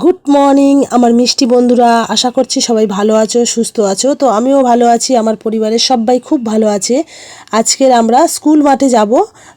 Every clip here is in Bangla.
গুড মর্নিং আমার মিষ্টি বন্ধুরা। আশা করছি সবাই ভালো আছো, সুস্থ আছো। তো আমিও ভালো আছি, আমার পরিবারের সবাই খুব ভালো আছে। আজকের আমরা স্কুল মাঠে যাব,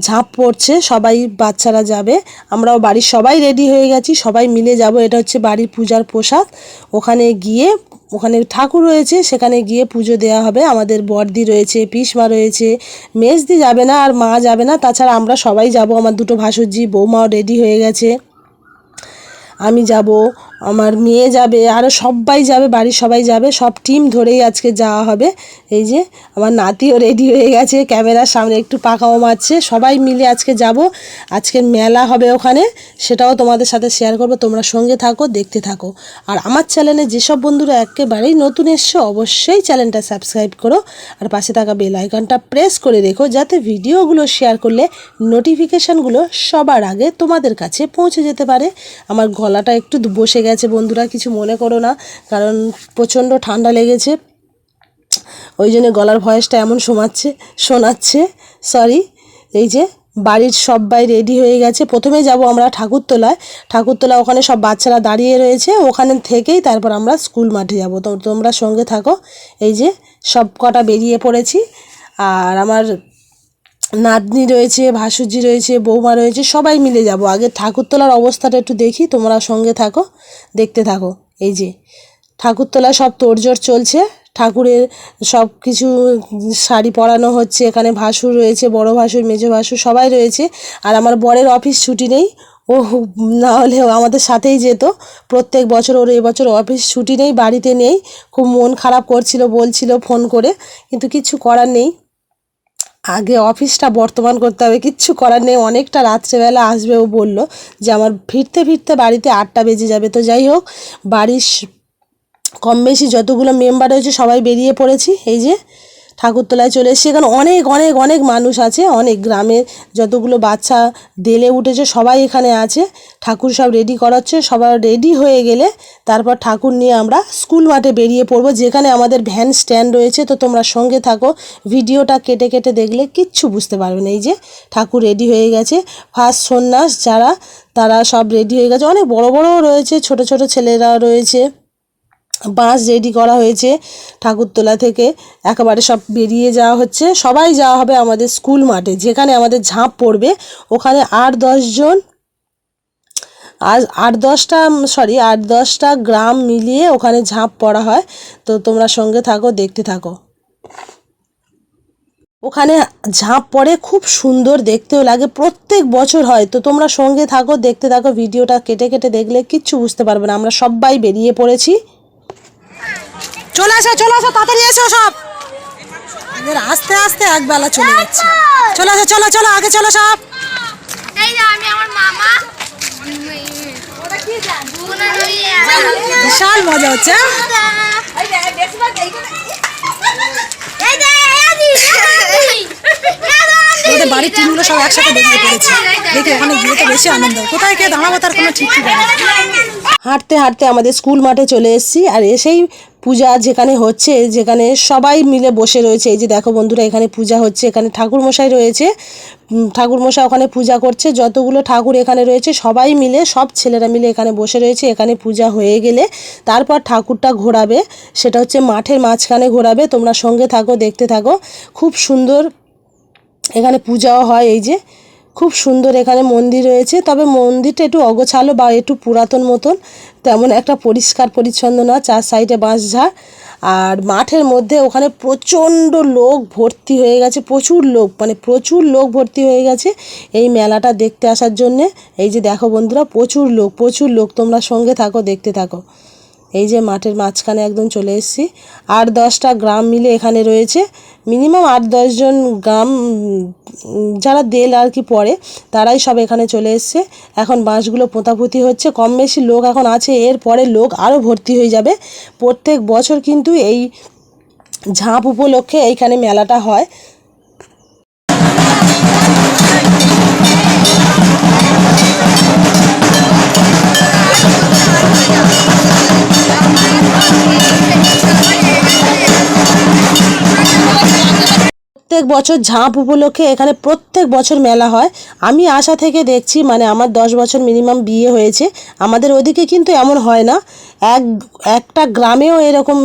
ঝাঁপ পড়ছে, সবাই বাচ্চারা যাবে। আমরাও বাড়ির সবাই রেডি হয়ে গেছি, সবাই মিলে যাব। এটা হচ্ছে বাড়ির পূজার পোশাক ওখানে গিয়ে, ওখানে ঠাকুর রয়েছে, সেখানে গিয়ে পুজো দেওয়া হবে। আমাদের বর্দি রয়েছে, পিসমা রয়েছে, মেজদি যাবে না আর মা যাবে না। তাছাড়া আমরা সবাই যাব, আমার দুটো ভাসুরজি, বৌমাও রেডি হয়ে গেছে। আমি যাব আমার মেয়ে যাবে আরও সবাই যাবে, বাড়ির সবাই যাবে, সব টিম ধরেই আজকে যাওয়া হবে। এই যে আমার নাতিও রেডি হয়ে গেছে, ক্যামেরার সামনে একটু পাকাও মারছে, সবাই মিলে আজকে যাব। আজকে মেলা হবে ওখানে, সেটাও তোমাদের সাথে শেয়ার করব, তোমরা সঙ্গে থাকো, দেখতে থাকো। আর আমার চ্যানেলে যেসব বন্ধুরা একেবারেই নতুন এসছো, অবশ্যই চ্যানেলটা সাবস্ক্রাইব করো, আর পাশে থাকা বেল আইকনটা প্রেস করে রেখো, যাতে ভিডিওগুলো শেয়ার করলে নোটিফিকেশানগুলো সবার আগে তোমাদের কাছে পৌঁছে যেতে পারে। আমার গলাটা একটু বসে গেছে। বন্ধুরা, কিছু মনে করো না, কারণ প্রচণ্ড ঠান্ডা লেগেছে। ওই জন্য গলার ভয়েসটা এমন শোনাচ্ছে শোনাচ্ছে সরি এই যে বাড়ির সবাই রেডি হয়ে গেছে। প্রথমে যাব আমরা ঠাকুরতলায়। ঠাকুরতলা ওখানে সব বাচ্চারা দাঁড়িয়ে রয়েছে, ওখানে থেকেই তারপর আমরা স্কুল মাঠে যাব। তো তোমরা সঙ্গে থাকো, এই যে সব কটা বেরিয়ে পড়েছি। আর আমার নাতনি রয়েছে, ভাসুজি রয়েছে, বৌমা রয়েছে, সবাই মিলে যাব। আগে ঠাকুরতলার অবস্থাটা একটু দেখি, তোমরা সঙ্গে থাকো, দেখতে থাকো। এই যে, ঠাকুরতলায় সব তোড়জোড় চলছে, ঠাকুরের সব কিছু, শাড়ি পরানো হচ্ছে, এখানে ভাসুর রয়েছে, বড় ভাসুর, মেজো ভাসুর সবাই রয়েছে। আর আমার বরের অফিস ছুটি নেই, ও না হলে আমাদের সাথেই যেত। প্রত্যেক বছর ওর এবছর অফিস ছুটি নেই, বাড়িতে নেই। খুব মন খারাপ করছিল, বলছিল ফোন করে, কিন্তু কিছু করার নেই। আগে অফিসটা বর্তমান করতে হবে, কিচ্ছু করার নেই। অনেকটা রাত্রেবেলা আসবে, ও বলল যে আমার ফিরতে ফিরতে বাড়িতে আটটা বেজে যাবে। তো যাই হোক, বাড়ির কম বেশি যতগুলো মেম্বার রয়েছে, সবাই বেরিয়ে পড়েছি। এই যে ঠাকুরতলায় চলে এসেছি। এখানে অনেক অনেক অনেক মানুষ আছে, অনেক গ্রামের যতগুলো বাচ্চা দেলে উঠেছে সবাই এখানে আছে। ঠাকুর সব রেডি করাচ্ছে, সবার রেডি হয়ে গেলে তারপর ঠাকুর নিয়ে আমরা স্কুল মাঠে বেরিয়ে পড়ব, যেখানে আমাদের ভ্যান স্ট্যান্ড রয়েছে। তো তোমরা সঙ্গে থাকো, ভিডিওটা কেটে কেটে দেখলে কিচ্ছু বুঝতে পারবে না। এই যে ঠাকুর রেডি হয়ে গেছে ফার্স্ট সন্ন্যাস যারা, তারা সব রেডি হয়ে গেছে। অনেক বড়, বড়ও রয়েছে, ছোট ছোট ছেলেরাও রয়েছে। বাঁশ রেডি করা হয়েছে ঠাকুরতলা থেকে। একেবারে সব বেরিয়ে যাওয়া হচ্ছে। সবাই যাওয়া হবে আমাদের স্কুল মাঠে। যেখানে আমাদের ঝাঁপ পড়বে, ওখানে আট দশজন আজ আট দশটা সরি আট দশটা গ্রাম মিলিয়ে ওখানে ঝাঁপ পড়া হয়। তো তোমরা সঙ্গে থাকো, দেখতে থাকো। ওখানে ঝাঁপ পড়ে, খুব সুন্দর দেখতেও লাগে। প্রত্যেক বছর হয়। তো তোমরা সঙ্গে থাকো, দেখতে থাকো, ভিডিওটা কেটে কেটে দেখলে কিচ্ছু বুঝতে পারবে না। আমরা সবাই বেরিয়ে পড়েছি। চলে আসো চলে আসো তাড়াতাড়ি এসো সব। এদের আস্তে আস্তে একবেলা চলে যাচ্ছে। চলে আসো চলো চলো আগে চলো সব। এই যে আমি আমার মামা। বিশাল মজা হচ্ছে? আমাদের বাড়ির টিমগুলো সব একসাথে বেরিয়ে পড়েছে। দেখে ওখানে গিয়ে তো বেশি আনন্দ। কোথায় কে দাঁড়াবো তার কোনো ঠিক নেই। হাঁটতে হাঁটতে আমাদের স্কুল মাঠে চলে এসেছি আর এসেই পূজা যেখানে হচ্ছে, যেখানে সবাই মিলে বসে রয়েছে। এই যে দেখো বন্ধুরা, এখানে পূজা হচ্ছে, এখানে ঠাকুর মশাই রয়েছে। ঠাকুর মশাই ওখানে পূজা করছে, যতগুলো ঠাকুর এখানে রয়েছে, সবাই মিলে, সব ছেলেরা মিলে এখানে বসে রয়েছে। এখানে পূজা হয়ে গেলে তারপর ঠাকুরটা ঘোরাবে, সেটা হচ্ছে মাঠের মাঝখানে ঘোরাবে। তোমরা সঙ্গে থাকো, দেখতে থাকো। খুব সুন্দর এখানে পূজাও হয় এই যে। খুব সুন্দর এখানে মন্দির রয়েছে। তবে মন্দিরটা একটু অগোছালো বা একটু পুরাতন মতন। তেমন একটা পরিষ্কার পরিচ্ছন্ন না, চার সাইডে বাঁশঝাড় আর মাঠের মধ্যে ওখানে প্রচণ্ড লোক ভর্তি হয়ে গেছে, প্রচুর লোক মানে প্রচুর লোক ভর্তি হয়ে গেছে এই মেলাটা দেখতে আসার জন্যে। এই যে দেখো বন্ধুরা, প্রচুর লোক প্রচুর লোক, তোমরা সঙ্গে থাকো, দেখতে থাকো। এই যে মাঠের মাঝখানে একদম চলে এসেছি। আট দশটা গ্রাম মিলে এখানে রয়েছে। মিনিমাম আট দশজন গ্রাম যারা দেল আর কি পড়ে, তারাই সব এখানে চলে এসছে। এখন বাঁশগুলো পোঁতাপুতি হচ্ছে। কম বেশি লোক এখন আছে। এর পরে লোক আরও ভর্তি হয়ে যাবে। প্রত্যেক বছর কিন্তু এই ঝাঁপ উপলক্ষে এইখানে মেলাটা হয়। ラブラブラブラブに行って、確かに、ありがとうございます。প্রত্যেক বছর ঝাঁপ উপলক্ষে এখানে প্রত্যেক বছর মেলা হয়। আমি আশা থেকে দেখছি মানে আমার দশ বছর মিনিমাম বিয়ে হয়েছে। আমাদের ওদিকে কিন্তু এমন হয় না। এক, একটা গ্রামেও এরকম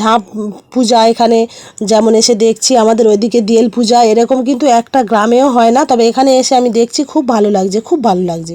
ঝাঁপ পূজা এখানে যেমন এসে দেখছি, আমাদের ওইদিকে দিয়েল পূজা এরকম কিন্তু একটা গ্রামেও হয় না। তবে এখানে এসে আমি দেখছি, খুব ভালো লাগছে, খুব ভালো লাগছে।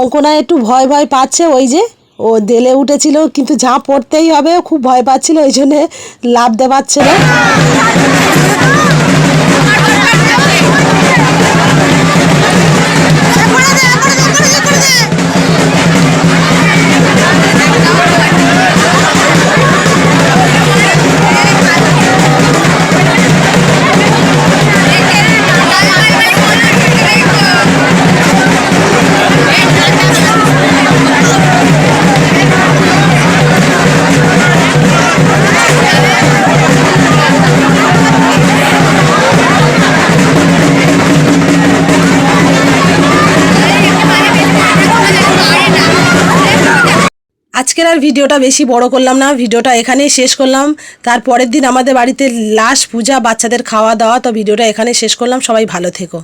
অঙ্কনা একটু ভয় ভয় পাচ্ছে, ওই যে ও দেলে উঠেছিল, কিন্তু ঝাঁপ পড়তেই হবে খুব ভয় পাচ্ছিল ওই জন্যে লাভ দেওয়াচ্ছে না। আজকের আর ভিডিওটা বেশি বড় করলাম না, ভিডিওটা এখানেই শেষ করলাম। তারপরের দিন আমাদের বাড়িতে লাশ, পূজা, বাচ্চাদের খাওয়া দাওয়া তো ভিডিওটা এখানে শেষ করলাম। সবাই ভালো থেকো।